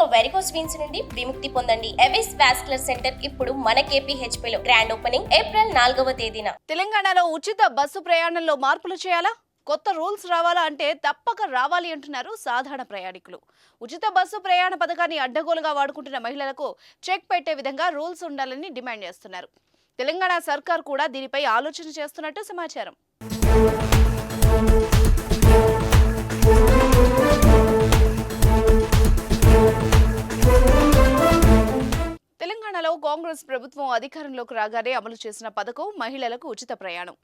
ఇక varicose veins నుండి విముక్తి పొందండి. ఎవిస్ వాస్కులర్ సెంటర్ ఇప్పుడు మన KPHP లో గ్రాండ్ ఓపెనింగ్ ఏప్రిల్ నాలుగవ తేదీన. తెలంగాణలో ఉచిత బస్సు ప్రయాణంలో మార్పులు చేయాలా? కొత్త రూల్స్ రావాలా అంటే తప్పక రావాలి అంటున్నారు సాధారణ ప్రయాణికులు. ఉచిత బస్సు ప్రయాణ పథకాన్ని అడ్డగోలుగా వాడుకుంటున్న మహిళలకు చెక్ పెట్టే విధంగా రూల్స్ ఉండాలని డిమాండ్ చేస్తున్నారు. తెలంగాణ సర్కార్ కూడా దీనిపై ఆలోచన చేస్తున్నట్టు సమాచారం. తెలంగాణలో కాంగ్రెస్ ప్రభుత్వం అధికారంలోకి రాగానే అమలు చేసిన పథకం మహిళలకు ఉచిత ప్రయాణం.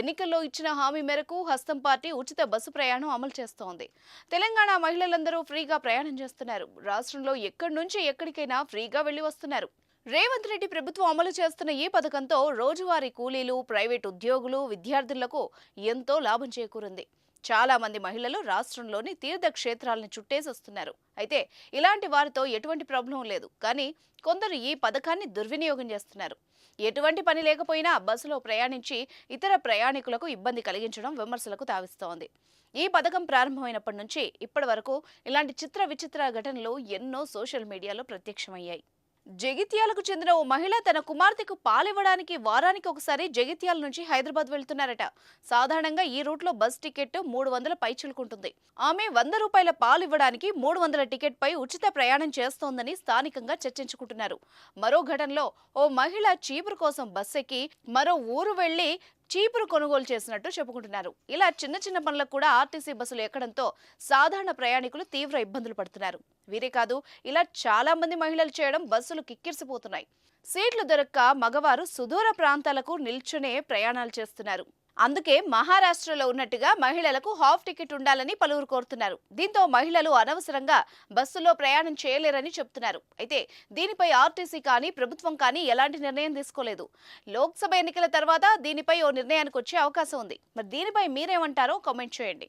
ఎన్నికల్లో ఇచ్చిన హామీ మేరకు హస్తం పార్టీ ఉచిత బస్సు ప్రయాణం అమలు చేస్తోంది. తెలంగాణ మహిళలందరూ ఫ్రీగా ప్రయాణం చేస్తున్నారు. రాష్ట్రంలో ఎక్కడి నుంచి ఎక్కడికైనా ఫ్రీగా వెళ్ళి వస్తున్నారు. రేవంత్ రెడ్డి ప్రభుత్వం అమలు చేస్తున్న ఈ పథకంతో రోజువారీ కూలీలు ప్రైవేట్ ఉద్యోగులు విద్యార్థులకు ఎంతో లాభం చేకూరింది. చాలా మంది మహిళలు రాష్ట్రంలోని తీర్థక్షేత్రాలను చుట్టేసి వస్తున్నారు అయితే ఇలాంటి వారితో ఎటువంటి ప్రాబ్లం లేదు. కానీ కొందరు ఈ పథకాన్ని దుర్వినియోగం చేస్తున్నారు. ఎటువంటి పని లేకపోయినా బస్సులో ప్రయాణించి ఇతర ప్రయాణికులకు ఇబ్బంది కలిగించడం విమర్శలకు తావిస్తోంది. ఈ పథకం ప్రారంభమైనప్పటి నుంచి ఇప్పటి వరకు ఇలాంటి చిత్ర విచిత్ర ఘటనలు ఎన్నో సోషల్ మీడియాలో ప్రత్యక్షమయ్యాయి. జగిత్యాలకు చెందిన ఓ మహిళ తన కుమార్తెకు పాలివ్వడానికి వారానికి ఒకసారి జగిత్యాల నుంచి హైదరాబాద్ వెళ్తున్నారట. సాధారణంగా ఈ రూట్లో బస్ టికెట్ మూడు వందల పైచులుకుంటుంది ఆమె వంద రూపాయల పాలు ఇవ్వడానికి మూడు వందల టికెట్ పై ఉచిత ప్రయాణం చేస్తోందని స్థానికంగా చర్చించుకుంటున్నారు. మరో ఘటనలో ఓ మహిళ చీపురు కోసం బస్ ఎక్కి మరో ఊరు వెళ్ళి చీపురు కొనుగోలు చేసినట్టు చెప్పుకుంటున్నారు. ఇలా చిన్న చిన్న పనులకు కూడా ఆర్టీసీ బస్సులు ఎక్కడంతో సాధారణ ప్రయాణికులు తీవ్ర ఇబ్బందులు పడుతున్నారు. వీరే కాదు ఇలా చాలా మంది మహిళలు చేయడం బస్సులు కిక్కిరిసిపోతున్నాయి. సీట్లు దొరక్క మగవారు సుదూర ప్రాంతాలకు నిల్చునే ప్రయాణాలు చేస్తున్నారు. అందుకే మహారాష్ట్రలో ఉన్నట్టుగా మహిళలకు హాఫ్ టికెట్ ఉండాలని పలువురు కోరుతున్నారు. దీంతో మహిళలు అనవసరంగా బస్సులో ప్రయాణం చేయలేరని చెప్తున్నారు. అయితే దీనిపై ఆర్టీసీ కానీ ప్రభుత్వం కానీ ఎలాంటి నిర్ణయం తీసుకోలేదు. లోక్సభ ఎన్నికల తర్వాత దీనిపై ఓ నిర్ణయానికి వచ్చే అవకాశం ఉంది. మరి దీనిపై మీరేమంటారో కామెంట్ చేయండి.